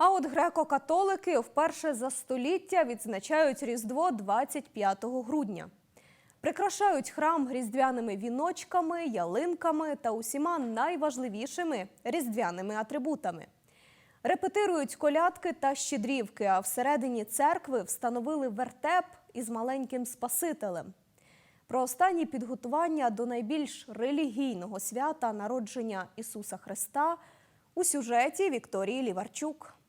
А от греко-католики вперше за століття відзначають Різдво 25 грудня. Прикрашають храм різдвяними віночками, ялинками та усіма найважливішими різдвяними атрибутами. Репетирують колядки та щедрівки, а всередині церкви встановили вертеп із маленьким Спасителем. Про останні підготування до найбільш релігійного свята народження Ісуса Христа у сюжеті Вікторії Ліварчук.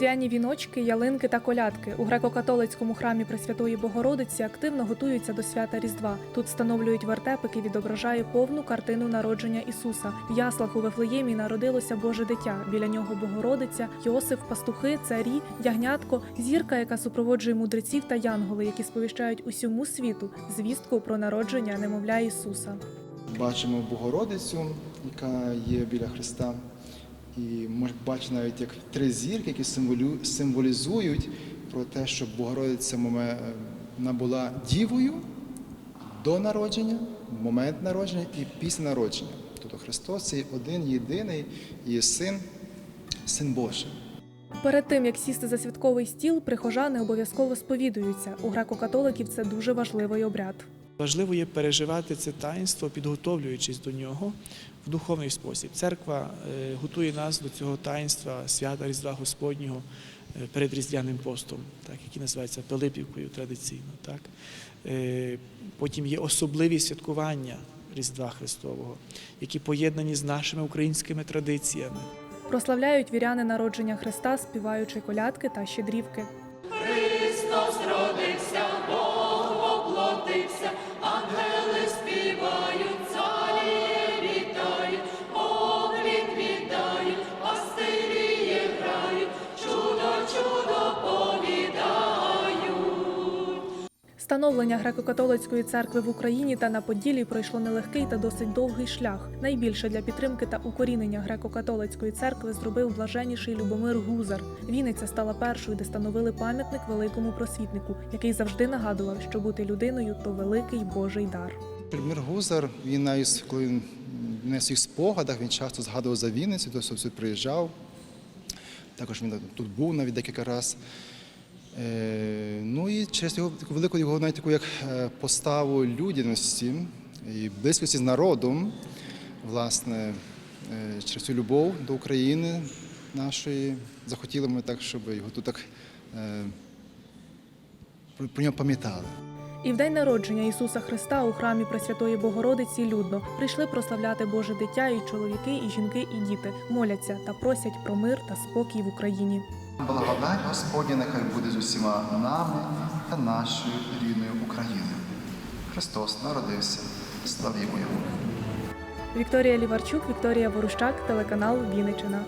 Різдвяні віночки, ялинки та колядки у греко-католицькому храмі Пресвятої Богородиці активно готуються до свята Різдва. Тут встановлюють вертеп, який відображає повну картину народження Ісуса. В яслах у Вифлеємі народилося Боже дитя. Біля нього Богородиця, Йосиф, пастухи, царі, ягнятко, зірка, яка супроводжує мудреців та янголи, які сповіщають усьому світу звістку про народження немовля Ісуса. Бачимо Богородицю, яка є біля Христа. І можна бачити навіть як три зірки, які символізують про те, що Богородиця моме- вона була дівою до народження, момент народження і після народження. Тобто Христос це один єдиний і син, син Божий. Перед тим як сісти за святковий стіл, прихожани обов'язково сповідуються. У греко-католиків це дуже важливий обряд. Важливо є переживати це таїнство, підготовлюючись до нього в духовний спосіб. Церква е, готує нас до цього таїнства свята Різдва Господнього е, перед Різдвяним постом, так, який називається Пилипівкою традиційно. Так. Е, Потім є особливі святкування Різдва Христового, які поєднані з нашими українськими традиціями. Прославляють віряни народження Христа, співаючи колядки та щедрівки. Становлення греко-католицької церкви в Україні та на Поділлі пройшло нелегкий та досить довгий шлях. Найбільше для підтримки та укорінення греко-католицької церкви зробив блаженніший Любомир Гузар. Вінниця стала першою, де становили пам'ятник великому просвітнику, який завжди нагадував, що бути людиною то великий Божий дар. Мир Гузар, він навіть коли він на своїх спогадах, він часто згадував за Вінницю, сюди приїжджав. Також він тут був навіть декілька разів. Е, ну і через його велику його навіть таку як е, поставу людяності і близькості з народом, власне, е, через цю любов до України нашої, захотіли ми так, щоб його тут так про нього пам'ятали. І в день народження Ісуса Христа у храмі Пресвятої Богородиці людно прийшли прославляти Боже дитя і чоловіки, і жінки, і діти моляться та просять про мир та спокій в Україні. Благодать Господня нехай буде з усіма нами та нашою рідною Україною. Христос народився. Славімо Його! Вікторія Ліварчук, Вікторія Ворущак, телеканал Вінниччина.